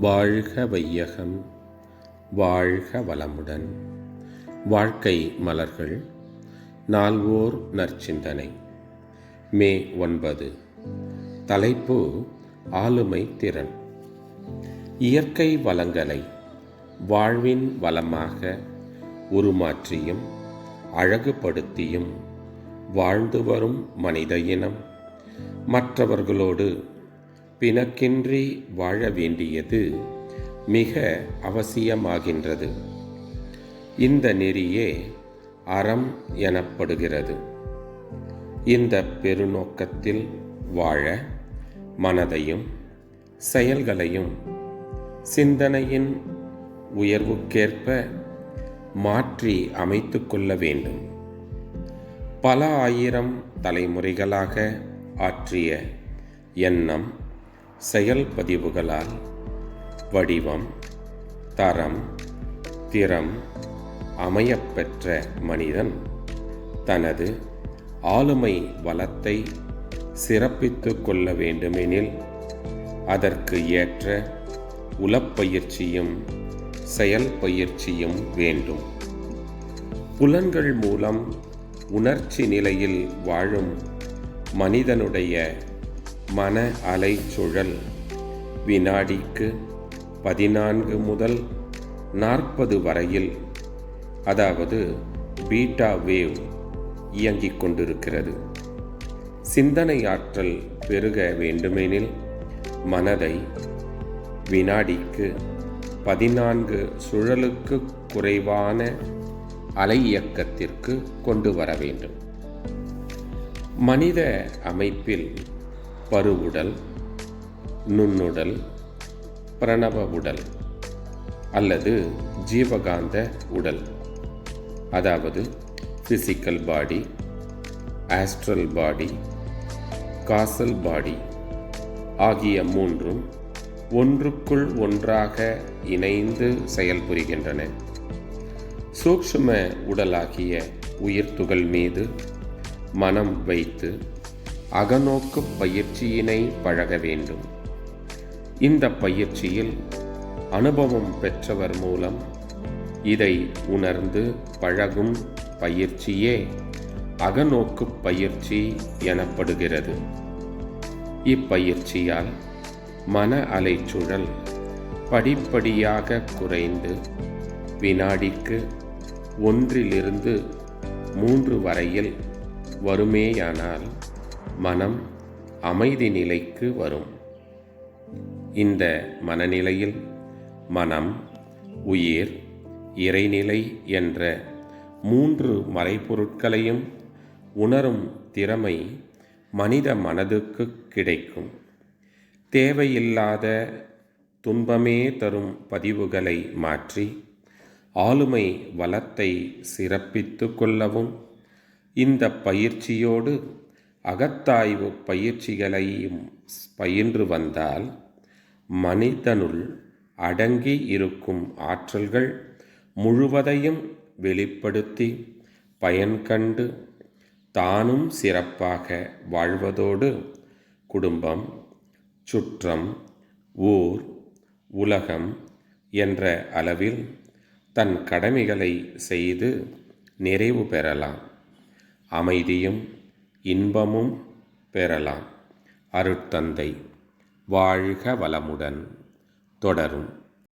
வாழ்க வையகம் வாழ்க வளமுடன். வாழ்க்கை மலர்கள் நால்வோர் நற்சிந்தனை. மே ஒன்பது. தலைப்பு ஆளுமை திறன். இயற்கை வளங்களை வாழ்வின் வளமாக உருமாற்றியும் அழகுபடுத்தியும் வாழ்ந்து வரும் மனித இனம் மற்றவர்களோடு பிணக்கின்றி வாழ வேண்டியது மிக அவசியமாகின்றது. இந்த நெறியே அறம் எனப்படுகிறது. இந்த பெருநோக்கத்தில் வாழ மனதையும் செயல்களையும் சிந்தனையின் உயர்வுக்கேற்ப மாற்றி அமைத்து கொள்ள வேண்டும். பல ஆயிரம் தலைமுறைகளாக ஆற்றிய எண்ணம் செயல் பதிவுகளால் வடிவம் தரம் திறம் அமையப்பெற்ற மனிதன் தனது ஆளுமை வளத்தை சிறப்பித்து கொள்ள வேண்டுமெனில் அதற்கு ஏற்ற உளப்பயிற்சியும் செயல் பயிற்சியும் வேண்டும். புலன்கள் மூலம் உணர்ச்சி நிலையில் வாழும் மனிதனுடைய மன அலை சுழல். வினாடிக்கு பதினான்கு முதல் நாற்பது வரையில் அதாவது பீட்டா வேவ் இயங்கிக் கொண்டிருக்கிறது. சிந்தனை ஆற்றல் பெருக வேண்டுமெனில் மனதை வினாடிக்கு பதினான்கு சுழலுக்கு குறைவான அலை இயக்கத்திற்கு கொண்டு வர வேண்டும். மனித அமைப்பில் பருவுடல் நுண்ணுடல் பிரணவ உடல் அல்லது ஜீவகாந்த உடல். அதாவது physical body astral body causal body ஆகிய மூன்றும் ஒன்றுக்குள் ஒன்றாக இணைந்து செயல்புரிகின்றன. சூக்ஷ்ம உடலாகிய உயிர்த்துகள் மீது மனம் வைத்து அகநோக்கு பயிற்சியினை பழக வேண்டும். இந்த பயிற்சியில் அனுபவம் பெற்றவர் மூலம் இதை உணர்ந்து பழகும் பயிற்சியே அகநோக்கு பயிற்சி எனப்படுகிறது. இப்பயிற்சியால் மன அலைச்சுழல் படிப்படியாக குறைந்து வினாடிக்கு ஒன்றிலிருந்து மூன்று வரையில் வருமேயானால் மனம் அமைதி நிலைக்கு வரும். இந்த மனநிலையில் மனம் உயிர் இறைநிலை என்ற மூன்று மறைப்பொருட்களையும் உணரும் திறமை மனித மனதுக்கு கிடைக்கும். தேவையில்லாத துன்பமே தரும் பதிவுகளை மாற்றி ஆளுமை வளத்தை சிறப்பித்து கொள்ளவும் இந்த பயிற்சியோடு அகத்தாய்வு பயிற்சிகளையும் பயின்று வந்தால் மனிதனுள் அடங்கி இருக்கும் ஆற்றல்கள் முழுவதையும் வெளிப்படுத்தி பயன் கண்டு தானும் சிறப்பாக வாழ்வதோடு குடும்பம் சுற்றம் ஊர் உலகம் என்ற அளவில் தன் கடமைகளை செய்து நிறைவு பெறலாம். அமைதியும் இன்பமும் பெறலாம். அருட்தந்தை வாழ்க வளமுடன். தொடரும்.